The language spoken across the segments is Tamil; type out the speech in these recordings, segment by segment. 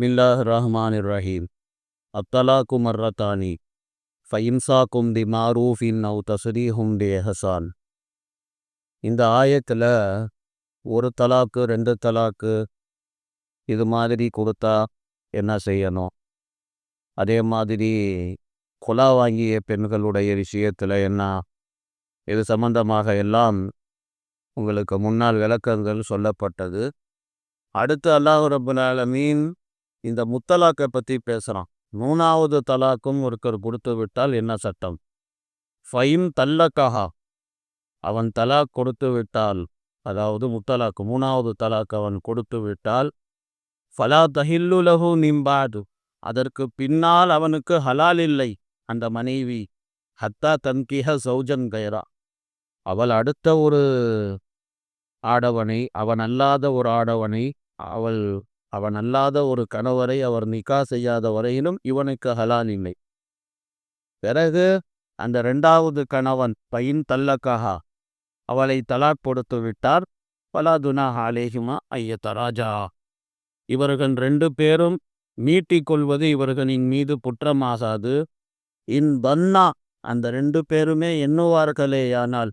மில்லாஹ் ரஹ்மான் ரஹீம். அத்தலாக்கு மர்ரத்தானி கும் தி மாரூஃபின் நவ் ஹும் தி எஹசான். இந்த ஆயத்தில் ஒரு தலாக்கு ரெண்டு தலாக்கு இது மாதிரி கொடுத்தா என்ன செய்யணும்? அதே மாதிரி கொலா வாங்கிய பெண்களுடைய விஷயத்தில் என்ன? இது சம்பந்தமாக எல்லாம் உங்களுக்கு முன்னால் விளக்கங்கள் சொல்லப்பட்டது. அடுத்து அல்லாஹ் ரபுல் ஆலமீன் இந்த முத்தலாக்கை பற்றி பேசுகிறான் மூணாவது தலாக்கும் ஒருத்தர் கொடுத்து விட்டால் என்ன சட்டம்? ஃபைம் தல்லக்கஹா அவன் தலாக் கொடுத்து விட்டால் அதாவது முத்தலாக்கு மூணாவது தலாக் அவன் கொடுத்து விட்டால் ஃபலா தஹில்லுலகு நிம்பாது அதற்கு பின்னால் அவனுக்கு ஹலால் இல்லை அந்த மனைவி. ஹத்தா தன்கிஹ சௌஜன் கைரா அவள் அடுத்த ஒரு ஆடவனை அவன் அல்லாத ஒரு ஆடவனை அவள் அவன் அல்லாத ஒரு கணவரை அவர் நிக்கா செய்யாத வரையிலும் இவனுக்கு ஹலால் இல்லை. பிறகு அந்த ரெண்டாவது கணவன் பையன் தல்லக்கஹா அவளை தலாக் கொடுத்து விட்டார் பலாதுனா ஹாலேஹிமா ஐயத்தராஜா இவர்கள் ரெண்டு பேரும் நீட்டிக்கொள்வது இவர்களின் மீது குற்றமாகாது. இன் பன்னா அந்த ரெண்டு பேருமே எண்ணுவார்களேயானால்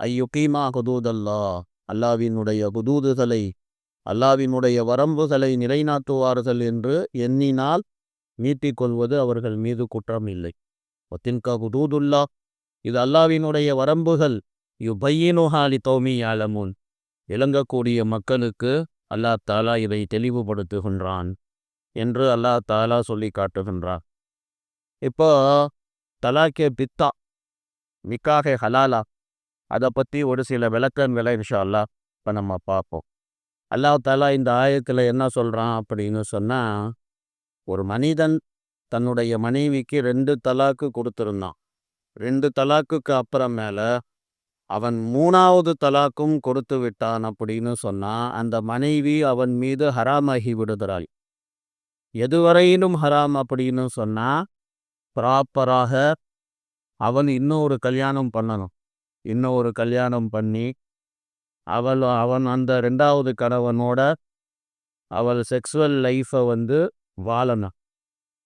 ஐயுகீமா குதூதல்லா அல்லாவினுடைய குதூதுகளை அல்லாவினுடைய வரம்புகளை நிலைநாட்டுவார்கள் என்று எண்ணினால் மீட்டிக்கொள்வது அவர்கள் மீது குற்றம் இல்லை. ஒத்தின்கா குதூதுல்லா இது அல்லாவினுடைய வரம்புகள். யுபையினுஹாலி தௌமி ஆலமுன் இளங்கக்கூடிய மக்களுக்கு அல்லாஹ் தாலா இதை தெளிவுபடுத்துகின்றான் என்று அல்லாஹ் தாலா சொல்லி காட்டுகின்றான் இப்போ தலாக்கே பித்தா. நிக்காகே ஹலாலா. அதை பற்றி ஒரு சில விளக்கங்களை இன்ஷா அல்லா இப்போ நம்ம பார்ப்போம். அல்லாஹ் தாலா இந்த ஆயத்தில் என்ன சொல்கிறான் அப்படின்னு சொன்னால் ஒரு மனிதன் தன்னுடைய மனைவிக்கு ரெண்டு தலாக்கு கொடுத்துருந்தான். ரெண்டு தலாக்குக்கு அப்புறம் மேலே அவன் மூணாவது தலாக்கும் கொடுத்து விட்டான் அப்படின்னு சொன்னால் அந்த மனைவி அவன் மீது ஹராமாகி விடுகிறாள். எதுவரையிலும் ஹராம் அப்படின்னு சொன்னால் ப்ராப்பராக அவன் இன்னும் ஒரு கல்யாணம் பண்ணணும். இன்னும் ஒரு கல்யாணம் பண்ணி அவள் அவன் அந்த ரெண்டாவது கணவனோட அவள் செக்ஸுவல் லைஃப்பை வந்து வாழணும்.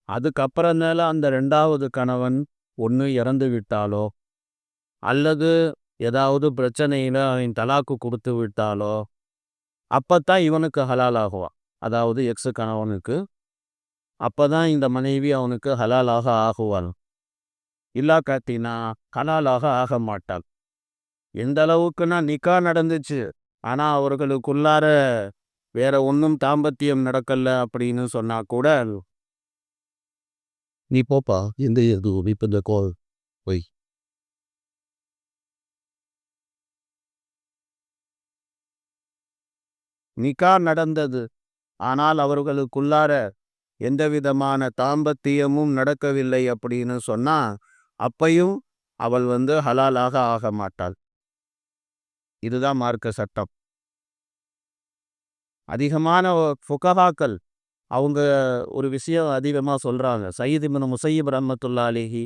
அதுக்கப்புறமேல அந்த ரெண்டாவது கணவன் ஒன்று இறந்து விட்டாலோ அல்லது ஏதாவது பிரச்சனையில் அவன் தலாக்கு கொடுத்து விட்டாலோ அப்போ தான் இவனுக்கு ஹலால் ஆகுவான். அதாவது எக்ஸு கணவனுக்கு அப்போ தான் இந்த மனைவி அவனுக்கு ஹலாலாக ஆகுவாள் இல்லா காட்டினா ஹலாலாக ஆக மாட்டாள். எந்த அளவுக்குன்னா நிக்கா நடந்துச்சு. ஆனால் அவர்களுக்குள்ளார வேற ஒன்றும் தாம்பத்தியம் நடக்கல அப்படின்னு சொன்னா கூட நீ போப்பா இப்போ இந்த கோல் போய். நிக்கா நடந்தது. ஆனால் அவர்களுக்குள்ளார எந்த விதமான தாம்பத்தியமும் நடக்கவில்லை அப்படின்னு சொன்னா அப்பையும் அவள் வந்து ஹலாலாக ஆக மாட்டாள். இதுதான் மார்க்க சட்டம். அதிகமான ஃபுகஹாக்கள் அவங்க ஒரு விஷயம் அதிகமாக சொல்கிறாங்க சயீத் இபின் முசையீப் ரஹமத்துல்லா அலிஹி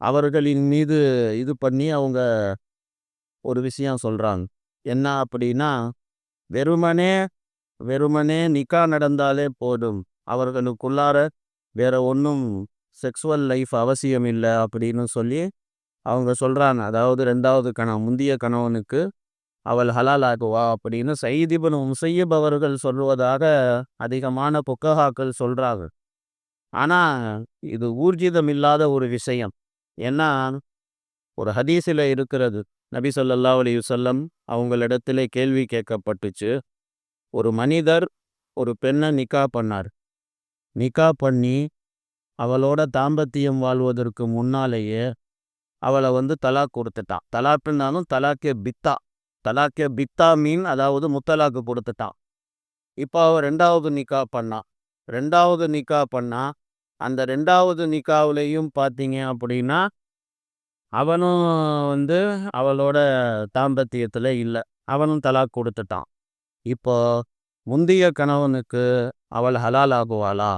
அவர்களின் மீது இது பண்ணி அவங்க ஒரு விஷயம் சொல்கிறாங்க என்ன அப்படின்னா வெறுமனே வெறுமனே நிக்கா நடந்தாலே போதும். அவர்களுக்குள்ளார வேற ஒன்றும் செக்ஸுவல் லைஃப் அவசியம் இல்லை அப்படின்னு சொல்லி அவங்க சொல்கிறாங்க அதாவது ரெண்டாவது கணவன் முந்திய கணவனுக்கு அவள் ஹலாலாகுவா? அப்படின்னு சைதிபன் முசையப் அவர்கள் சொல்வதாக அதிகமான புக்கஹாக்கள் சொல்கிறாங்க ஆனால் இது ஊர்ஜிதம் இல்லாத ஒரு விஷயம். ஏன்னா ஒரு ஹதீஸில் இருக்கிறது. நபி சொல்லல்லா அலி வல்லம் அவங்களிடத்துல கேள்வி கேட்கப்பட்டுச்சு. ஒரு மனிதர் ஒரு பெண்ணை நிக்கா பண்ணார். நிக்கா பண்ணி அவளோட தாம்பத்தியம் வாழ்வதற்கு முன்னாலேயே அவளை வந்து தலாக் கொடுத்துட்டான். தலாக்குனாலும் தலாக்கே பித்தா. தலாக்கே பித்தா மீன் அதாவது முத்தலாக்கு கொடுத்துட்டான். இப்போ அவள் ரெண்டாவது நிக்கா பண்ணான் ரெண்டாவது நிக்கா பண்ணா. அந்த ரெண்டாவது நிக்காவிலையும் பார்த்தீங்க அப்படின்னா அவனும் வந்து அவளோட தாம்பத்தியத்தில் இல்லை. அவனும் தலாக் கொடுத்துட்டான். இப்போ முந்தைய கணவனுக்கு அவள் ஹலால் ஆகுவாளா?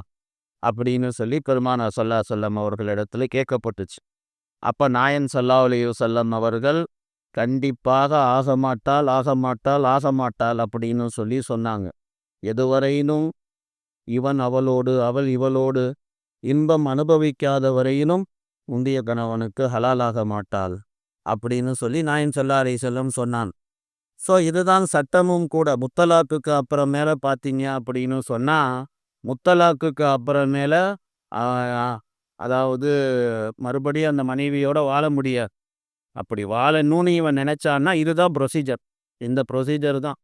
அப்படின்னு சொல்லி பெருமான சொல்லா சொல்லம் அவர்களிடத்துல கேட்கப்பட்டுச்சு. அப்போ நாயன் சல்லா அலையு செல்லம் அவர்கள் கண்டிப்பாக ஆக மாட்டாள் ஆக மாட்டாள் ஆக மாட்டாள் அப்படின்னு சொல்லி சொன்னாங்க. எதுவரையினும் இவன் அவளோடு அவள் இவளோடு இன்பம் அனுபவிக்காத வரையிலும் முந்தைய கணவனுக்கு ஹலாலாக மாட்டாள் அப்படின்னு சொல்லி நாயன் சல்லா அலி செல்லம் சொன்னான். ஸோ இதுதான் சட்டமும் கூட. முத்தலாக்குக்கு அப்புறமேல பார்த்தீங்க அப்படின்னு சொன்னால் முத்தலாக்குக்கு அப்புறமேல அதாவது மறுபடியும் அந்த மனைவியோட வாழ முடியாது அப்படி வாழணும்னு இவன் நினைச்சான்னா இதுதான் ப்ரொசீஜர் இந்த ப்ரொசீஜர் தான்.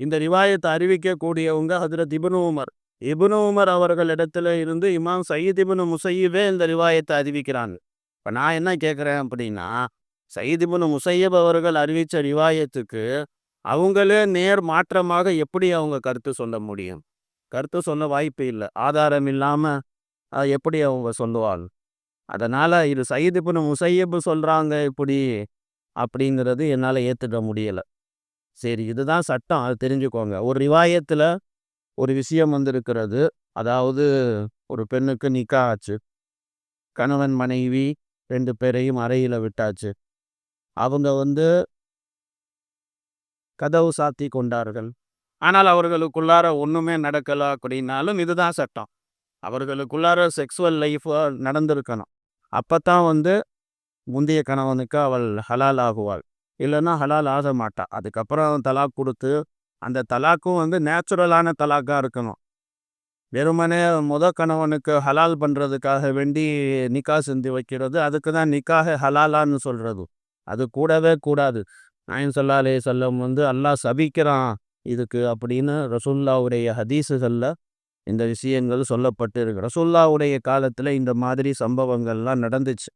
இந்த ரிவாயத்தை அறிவிக்கக்கூடியவங்க ஹஜரத் இபுனு உமர். இபுனு உமர் அவர்களிடத்துல இருந்து இமாம் சயீத் இபுனு முசையீபே இந்த ரிவாயத்தை அறிவிக்கிறாங்க. இப்போ நான் என்ன கேட்குறேன் அப்படின்னா சயீத் இபுனு முசையப் அவர்கள் அறிவித்த ரிவாயத்துக்கு அவங்களே நேர் மாற்றமாக எப்படி அவங்க கருத்து சொல்ல முடியும்? கருத்து சொல்ல வாய்ப்பு இல்லை. ஆதாரம் இல்லாமல் எப்படி அவங்க சொல்லுவாங்க? அதனால் இது சயீத் இபுனு முசையப்பு சொல்கிறாங்க இப்படி அப்படிங்கிறது என்னால் ஏற்றுக்க முடியலை. சரி இதுதான் சட்டம். அது தெரிஞ்சுக்கோங்க. ஒரு ரிவாயத்தில் ஒரு விஷயம் வந்திருக்கிறது. அதாவது ஒரு பெண்ணுக்கு நிக்கா ஆச்சு. கணவன் மனைவி ரெண்டு பேரையும் அறையில் விட்டாச்சு. அவங்க வந்து கதவு சாத்தி கொண்டார்கள். ஆனால் அவர்களுக்குள்ளார ஒன்றுமே நடக்கலை அப்படின்னாலும் இதுதான் சட்டம். அவர்களுக்குள்ளார செக்ஸுவல் லைஃப் நடந்திருக்கணும். அப்போ தான் வந்து முந்தைய கணவனுக்கு அவள் ஹலால் ஆகுவாள். இல்லைன்னா ஹலால் ஆக மாட்டா. அதுக்கப்புறம் தலாக் கொடுத்து அந்த தலாக்கும் வந்து நேச்சுரலான தலாக்காக இருக்கணும். வெறுமனே முத கணவனுக்கு ஹலால் பண்ணுறதுக்காக வேண்டி நிக்கா செஞ்சு வைக்கிறது அதுக்கு தான் நிக்காக ஹலாலான்னு சொல்கிறது அது கூடவே கூடாது. நாயன் சல்லா அலே செல்லம் வந்து அல்லாஹ் சபிக்கிறான். இதுக்கு அப்படின்னு ரசுல்லாவுடைய ஹதீஸுகளில் இந்த விஷயங்கள் சொல்லப்பட்டு இருக்கு ரசுல்லாவுடைய காலத்தில் இந்த மாதிரி சம்பவங்கள்லாம் நடந்துச்சு.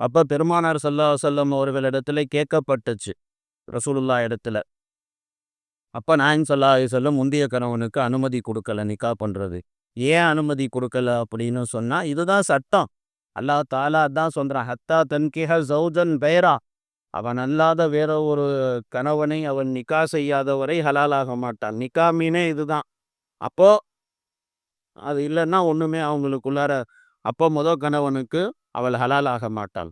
அப்போ பெருமானார் சல்லா சொல்லம் அவர்களிடத்துல கேட்கப்பட்டுச்சு ரசூலுல்லா இடத்துல. அப்போ நாயன் சல்லா சொல்லம் முந்தைய கணவனுக்கு அனுமதி கொடுக்கல நிக்கா பண்ணுறது ஏன் அனுமதி கொடுக்கல அப்படின்னு சொன்னால் இதுதான் சட்டம். அல்லா தாலா தான் சொல்கிறான் ஹத்தா தன்கிஹ சௌஜன் பேரா. அவன் அல்லாத வேற ஒரு கணவனை அவன் நிக்கா செய்யாதவரை ஹலாலாக மாட்டான். நிக்கா மீனே இதுதான். அப்போ அது இல்லைன்னா ஒன்றுமே அவங்களுக்குள்ளார அப்போ முத கணவனுக்கு அவள் ஹலாலாக மாட்டாள்.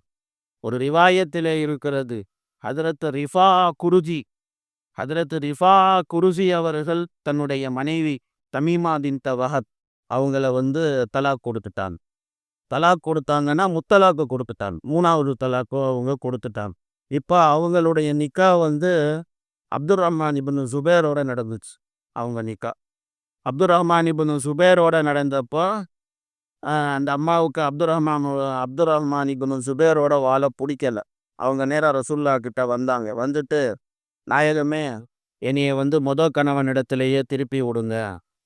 ஒரு ரிவாயத்திலே இருக்கிறது. ஹதரத் ரிஃபா குருஜி. ஹதரத் ரிஃபா குருஜி அவர்கள் தன்னுடைய மனைவி தமீமாதின் தவஹத் அவங்கள வந்து தலாக் கொடுத்துட்டான் தலாக் கொடுத்தாங்கன்னா முத்தலாக்கு கொடுத்துட்டான் மூணாவது தலாக்கோ அவங்க கொடுத்துட்டான் இப்போ அவங்களுடைய நிக்கா வந்து அப்துல் ரஹ்மான் இபின் ஜுபேரோட நடந்துச்சு. அவங்க நிக்கா. அப்துல் ரஹ்மான் இபுன் சுபேரோட நடந்தப்போ அந்த அம்மாவுக்கு அப்துல் ரஹ்மான் அப்துல் ரஹ்மான் இபுன் சுபேரோட வாழ பிடிக்கல. அவங்க நேராக ரசுல்லா கிட்ட வந்தாங்க. வந்துட்டு நாயகமே என்னைய வந்து முத கணவன் இடத்துலையே திருப்பி விடுங்க.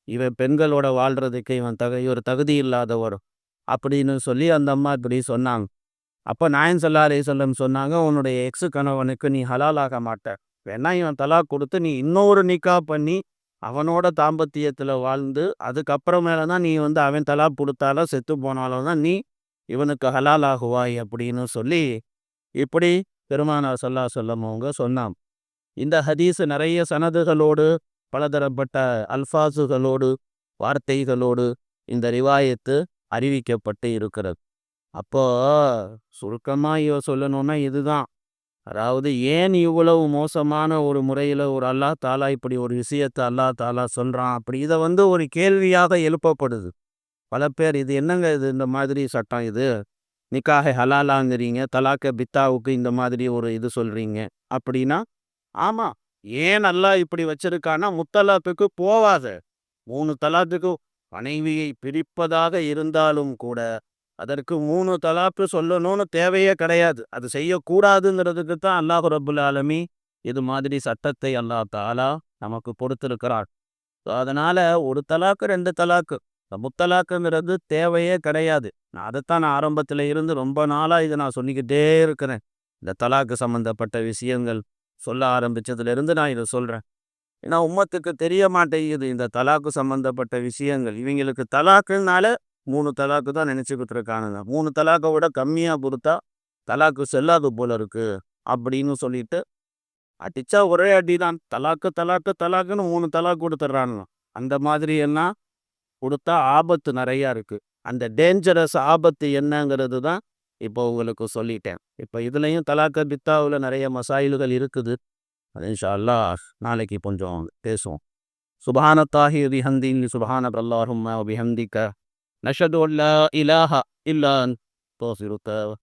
இவன் பெண்களோட வாழ்கிறதுக்கு இவன் தக இவர் தகுதி இல்லாதவர். அப்படின்னு சொல்லி அந்த அம்மா இப்படி சொன்னாங்க. அப்போ நாயன் சல்லா அலி சொல்லம் சொன்னாங்க உன்னுடைய எக்ஸு கணவனுக்கு நீ ஹலால் ஆக மாட்ட. வேணா இவன் தலா கொடுத்து நீ இன்னொரு நிக்கா பண்ணி அவனோட தாம்பத்தியத்தில் வாழ்ந்து அதுக்கப்புறமேல தான் நீ வந்து அவன் தலா கொடுத்தாலும் செத்து போனாலும் தான் நீ இவனுக்கு ஹலால் ஆகுவாய் அப்படின்னு சொல்லி இப்படி பெருமானார் சொல்லா சொல்லம் அவங்க சொன்னான் இந்த ஹதீஸ் நிறைய சனதுகளோடு பலதரப்பட்ட அல்ஃபாசுகளோடு வார்த்தைகளோடு இந்த ரிவாயத்து அறிவிக்கப்பட்டு இருக்கிறது. அப்போ சுருக்கமாக இவ சொல்லணும்னா இதுதான். அதாவது ஏன் இவ்வளவு மோசமான ஒரு முறையில் ஒரு அல்லா தாலா இப்படி ஒரு விஷயத்தை அல்லா தாலா சொல்கிறான் அப்படி இதை வந்து ஒரு கேள்வியாக எழுப்பப்படுது. பல பேர் இது என்னங்க இது இந்த மாதிரி சட்டம் இது? நிக்காக ஹலாலாங்கிறீங்க தலாக்க பித்தாவுக்கு இந்த மாதிரி ஒரு இது சொல்கிறீங்க அப்படின்னா ஆமாம் ஏன் அல்லா இப்படி வச்சிருக்கான்னா முத்தலாப்புக்கு போவாத. மூணு தலாத்துக்கு மனைவியை பிரிப்பதாக இருந்தாலும் கூட அதற்கு மூணு தலாப்பு சொல்லணும்னு தேவையே கிடையாது. அது செய்யக்கூடாதுங்கிறதுக்கு தான் அல்லாஹ் ரபுல் ஆலமி இது மாதிரி சட்டத்தை அல்லா தாலா நமக்கு கொடுத்துருக்கிறாள் ஸோ அதனால் ஒரு தலாக்கு ரெண்டு தலாக்கு முத்தலாக்குங்கிறது தேவையே கிடையாது. நான் அதைத்தான் நான் ஆரம்பத்தில் இருந்து ரொம்ப நாளாக இதை நான் சொல்லிக்கிட்டே இருக்கிறேன். இந்த தலாக்கு சம்மந்தப்பட்ட விஷயங்கள் சொல்ல ஆரம்பித்ததுலேருந்து நான் இதை சொல்கிறேன் ஏன்னா உம்மத்துக்கு தெரிய மாட்டேங்குது இந்த தலாக்கு சம்மந்தப்பட்ட விஷயங்கள். இவங்களுக்கு தலாக்குனால மூணு தலாக்கு தான் நினச்சிக்கிட்டு இருக்கானுங்க மூணு தலாக்கை விட கம்மியாக பொறுத்தா தலாக்கு செல்லாது போல இருக்கு அப்படின்னு சொல்லிட்டு அடிச்சா ஒரே அடி தான் தலாக்கு தலாக்கு தலாக்குன்னு மூணு தலாக்கு கொடுத்துட்றானுங்க. அந்த மாதிரி எல்லாம் கொடுத்தா ஆபத்து நிறையா இருக்குது அந்த டேஞ்சரஸ் ஆபத்து என்னங்கிறது தான் இப்போ உங்களுக்கு சொல்லிட்டேன். இப்போ இதுலேயும் தலாக்க பித்தாவில் நிறைய மசாயில்கள் இருக்குது. அது இன்ஷா அல்லாஹ் நாளைக்கு கொஞ்சம் பேசுவோம். சுபானத்தாஹி பிஹம்தின் சுபான نشهد أن لا إله إلا أنت. أستغفرك